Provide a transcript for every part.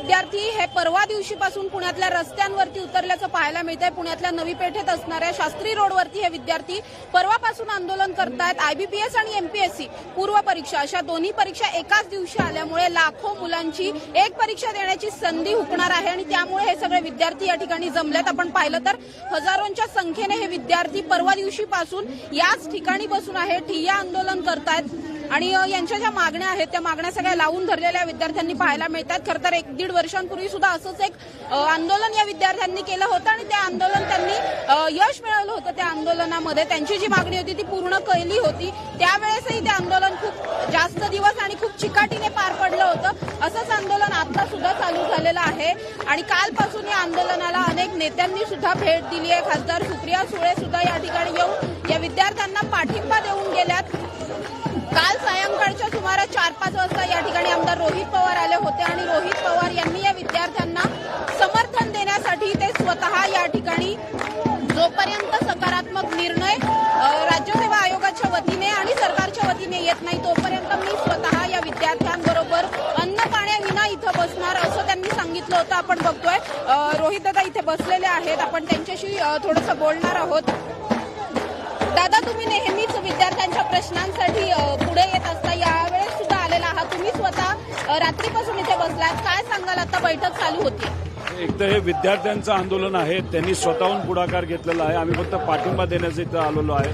विद्यार्थी हे परवा दिवशीपासून पुण्यातल्या रस्त्यांवरती उतरल्याचं पाहायला मिळत आहे पुण्यातल्या नवी पेठेत असणाऱ्या शास्त्री रोडवरती हे विद्यार्थी परवापासून आंदोलन करतायत. आयबीपीएस आणि एमपीएससी पूर्व परीक्षा अशा दोन्ही परीक्षा एकाच दिवशी आल्यामुळे लाखो मुलांची एक परीक्षा देण्याची संधी हुकणार आहे आणि त्यामुळे हे सगळे विद्यार्थी या ठिकाणी जमलेत. आपण पाहिलं तर हजारोंच्या संख्येने हे विद्यार्थी परवा दिवशीपासून याच ठिकाणी बसून आहे. ठिय्या आंदोलन करतायत. आणि यांच्या ज्या मागण्या आहेत त्या मागण्या सगळ्या लावून धरलेल्या विद्यार्थ्यांनी पाहायला मिळतात. खरं तर एक दीड वर्षांपूर्वी सुद्धा असंच एक आंदोलन या विद्यार्थ्यांनी केलं होतं आणि ते आंदोलन त्यांनी यश मिळवलं होतं त्या आंदोलनामध्ये. त्यांची जी मागणी होती ती पूर्ण केली होती. त्यावेळेसही ते आंदोलन खूप जास्त दिवस आणि खूप चिकाटीने पार पडलं होतं. असंच आंदोलन आता सुद्धा चालू झालेलं आहे. आणि कालपासून या आंदोलनाला अनेक नेत्यांनी सुद्धा भेट दिली आहे. खासदार सुप्रिया सुळे सुद्धा या ठिकाणी येऊन या विद्यार्थ्यांना पाठिंबा देऊन गेल्यात. सायंकाळच्या सुमारे चार पाच वाजता या ठिकाणी आमदार रोहित पवार आले होते आणि रोहित पवार यांनी या विद्यार्थ्यांना समर्थन देण्यासाठी ते स्वतः या ठिकाणी जोपर्यंत सकारात्मक निर्णय राज्यसेवा आयोगाच्या वतीने आणि सरकारच्या वतीने येत नाही तोपर्यंत मी स्वतः या विद्यार्थ्यांबरोबर अन्न पाण्याविना इथं बसणार असं त्यांनी सांगितलं होतं. आपण बघतोय रोहित दादा इथे बसलेले आहेत. आपण त्यांच्याशी थोडंसं बोलणार आहोत. दादा तुम्ही नेहमीच विद्यार्थ्यांच्या प्रश्नांसाठी पुढे येत असता यावेळेस सुद्धा आलेला आहात. तुम्ही स्वतः रात्रीपासून इथे बसलात. काय सांगाल? आता बैठक चालू होती. एक तर हे विद्यार्थ्यांचं आंदोलन आहे. त्यांनी स्वतःहून पुढाकार घेतलेला आहे. आम्ही फक्त पाठिंबा देण्याचं इथं आलेलो आहे.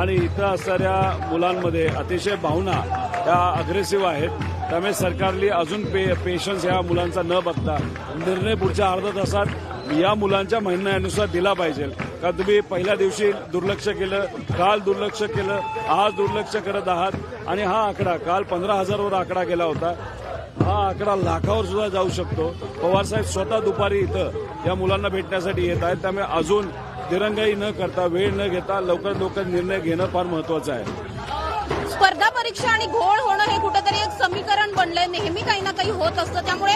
आणि इथं असणाऱ्या मुलांमध्ये अतिशय भावना त्या अग्रेसिव्ह आहेत. त्यामुळे सरकारने अजून पे पेशन्स ह्या मुलांचा न बघता निर्णय पुढच्या अर्धा तासात या मुलांच्या म्हणण्यानुसार दिला पाहिजे. का तुम्ही पहिल्या दिवशी दुर्लक्ष केलं काल दुर्लक्ष केलं आज दुर्लक्ष करत आहात आणि हा आकडा काल पंधरा हजारवर आकडा गेला होता हा आकडा लाखावर सुद्धा जाऊ शकतो. पवारसाहेब स्वतः दुपारी इथं या मुलांना भेटण्यासाठी येत आहेत. त्यामुळे अजून दिरंगाई न करता वेळ न घेता लवकर लवकर निर्णय घेणं फार महत्वाचं आहे. स्पर्धा परीक्षा आणि घोळ होणं हे कुठेतरी एक समीकरण बनलंय. नेहमी काही ना काही होत असतं. त्यामुळे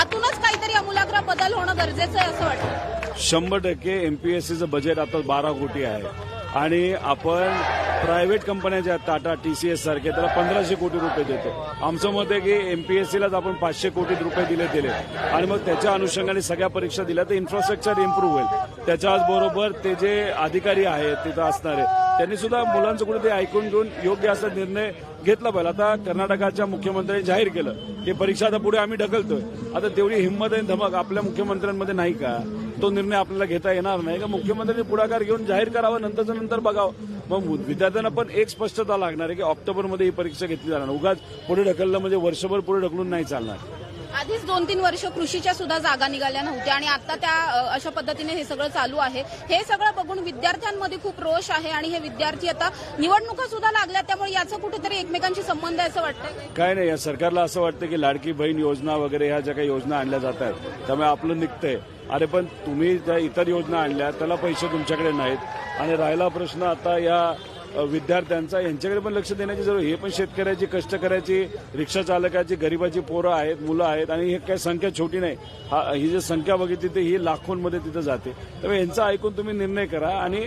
आतूनच काहीतरी अमूलाग्र बदल होणं गरजेचं आहे असं वाटतं. शंभर टक्के एमपीएससीचं बजेट आता बारा कोटी आहे. आणि आपण प्रायव्हेट कंपन्या ज्या आहेत टाटा टीसीएस सारखे त्याला पंधराशे कोटी रुपये देतो. आमचं मत आहे की एमपीएससीलाच आपण पाचशे कोटी रुपये दिले दिले. आणि मग त्याच्या अनुषंगाने सगळ्या परीक्षा दिल्या तर इन्फ्रास्ट्रक्चर इम्प्रूव्ह होईल. त्याच्याचबरोबर ते जे अधिकारी आहेत तिथं असणारे त्यांनी सुद्धा मुलांचं कुठे ते ऐकून घेऊन योग्य असा निर्णय घेतला पाहिजे. आता कर्नाटकाच्या मुख्यमंत्र्यांनी जाहीर केलं की परीक्षा आता पुढे आम्ही ढकलतोय. आता तेवढी हिंमत आणि धमक आपल्या मुख्यमंत्र्यांमध्ये नाही का? तो निर्णय आपल्याला घेता येणार नाही. का मुख्यमंत्र्यांनी पुढाकार घेऊन जाहीर करावं नंतरचं नंतर बघावं? मग विद्यार्थ्यांना पण एक स्पष्टता लागणार आहे की ऑक्टोबरमध्ये ही परीक्षा घेतली जाणार. उगाच पुढे ढकललं म्हणजे वर्षभर पुढे ढकलून नाही चालणार. आधीच दोन तीन वर्ष कृषीच्या सुद्धा जागा निघाल्या नव्हत्या आणि आता त्या अशा पद्धतीने हे सगळं चालू आहे. हे सगळं बघून विद्यार्थ्यांमध्ये खूप रोष आहे आणि हे विद्यार्थी आता निवडणुका सुद्धा लागल्या त्यामुळे याचं कुठेतरी एकमेकांशी संबंध आहे असं वाटतं काय नाही या सरकारला असं वाटतं की लाडकी बहीण योजना वगैरे ह्या ज्या काही योजना आणल्या जात आहेत त्यामुळे आपलं निघतंय. अरे पण तुम्ही ज्या इतर योजना आणल्या त्याला पैसे तुमच्याकडे नाहीत. आणि राहिला प्रश्न आता या विद्यार्थ्यांचा यांच्याकडे पण लक्ष देण्याची जरूर हे पण शेतकऱ्याची कष्टकऱ्याची रिक्षा चालकाची गरिबाची पोरं आहेत मुलं आहेत आणि हे काही संख्या छोटी नाही. हा ही जी संख्या बघितली तर ही लाखोंमध्ये तिथं जाते. त्यामुळे यांचं ऐकून तुम्ही निर्णय करा आणि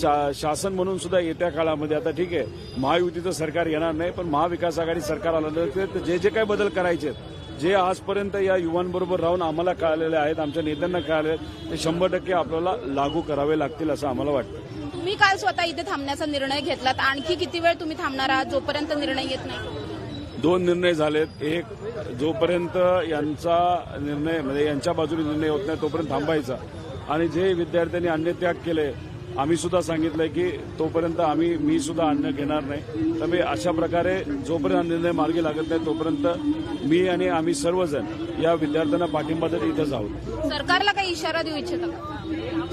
शा- शासन म्हणून सुद्धा येत्या काळामध्ये आता ठीक आहे महायुतीचं सरकार येणार नाही पण महाविकास आघाडी सरकार आल्यानंतर जे जे काही बदल करायचे आहेत जे आजपर्यंत या युवांबरोबर राहून आम्हाला कळालेले आहेत आमच्या नेत्यांना कळाले आहेत ते शंभर टक्के आपल्याला लागू करावे लागतील असं आम्हाला वाटतं. तुम्ही काल स्वतः इथे थांबण्याचा निर्णय घेतलात. आणखी किती वेळ तुम्ही थांबणार आहात जोपर्यंत निर्णय येत नाही? दोन निर्णय झालेत. एक जोपर्यंत यांचा निर्णय म्हणजे यांच्या बाजूने निर्णय होत नाही तोपर्यंत थांबायचा. आणि जे विद्यार्थ्यांनी अन्यत्याग केले आम्ही सुद्धा सांगितलंय की तोपर्यंत आम्ही मी सुद्धा अन्न घेणार नाही. त्यामुळे अशा प्रकारे जोपर्यंत निर्णय मार्गी लागत नाही तोपर्यंत मी आणि आम्ही सर्वजण या विद्यार्थ्यांना पाठिंबा देत इथंच आहोत. सरकारला काही इशारा देऊ इच्छिता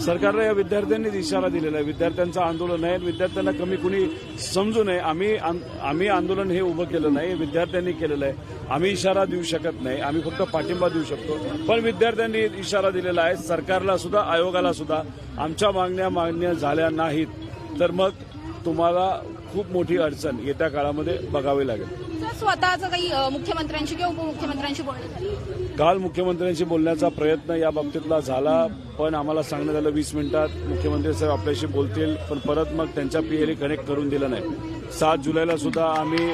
सरकारला या विद्यार्थ्यांनीच इशारा दिलेला आहे. विद्यार्थ्यांचं आंदोलन आहे. विद्यार्थ्यांना कमी कुणी समजू नये. आम्ही आम्ही आंदोलन हे उभं केलं नाही विद्यार्थ्यांनी केलेलं आहे. आम्ही इशारा देऊ शकत नाही. आम्ही फक्त पाठिंबा देऊ शकतो. पण विद्यार्थ्यांनी इशारा दिलेला आहे. सरकारला सुद्धा आयोगाला सुद्धा आमच्या मागण्या मागण्या झाल्या नाहीत तर मग तुम्हाला खूप मोठी अडचण येत्या काळामध्ये बघावी लागेल. स्वतःचं काही मुख्यमंत्र्यांशी किंवा उपमुख्यमंत्र्यांशी बोलणं काल मुख्यमंत्र्यांशी बोलण्याचा प्रयत्न या बाबतीतला झाला पण आम्हाला सांगण्यात आलं वीस मिनिटात मुख्यमंत्री साहेब आपल्याशी बोलतील पण परत मग त्यांच्या पीएलई कनेक्ट करून दिलं नाही. सात जुलैला सुद्धा आम्ही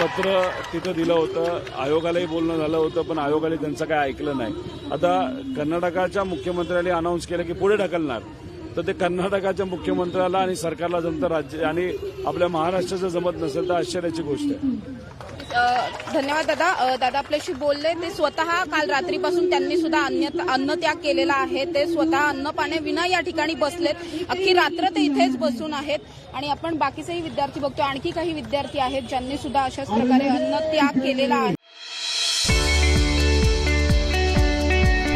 पत्र तिथं दिलं होतं आयोगालाही बोलणं झालं होतं पण आयोगाने त्यांचं काय ऐकलं नाही. आता कर्नाटकाच्या मुख्यमंत्र्यांनी अनाऊन्स केलं की पुढे ढकलणार. तर ते कर्नाटकाच्या मुख्यमंत्र्याला आणि सरकारला जमतं राज्य आणि आपल्या महाराष्ट्राचं जमत नसेल तर आश्चर्याची गोष्ट आहे. धन्यवाद दादा. दादा आपल्याशी बोलले ते स्वतः काल रात्रीपासून त्यांनी सुद्धा अन्न त्याग केलेला आहे. ते स्वतः अन्न पाण्याविना या ठिकाणी बसलेत. अख्खी रात्र ते इथेच बसून आहेत. आणि आपण बाकीचेही विद्यार्थी बघतो आणखी काही विद्यार्थी आहेत ज्यांनी सुद्धा अशाच प्रकारे अन्नत्याग केलेला आहे.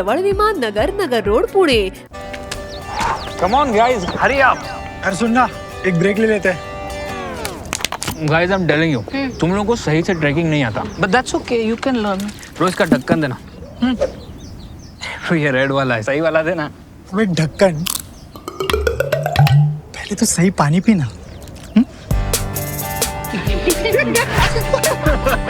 जवळ Viman Nagar Nagar road Pune. Come on guys hurry up अरे सुन ना एक ब्रेक ले लेते हैं. Guys I am telling you तुम लोगों को सही से ट्रैकिंग नहीं आता. But that's okay you can learn रोज का ढक्कन देना. तो ये रेड वाला है. सही वाला देना. अबे ढक्कन. पहले तो सही पानी पीना.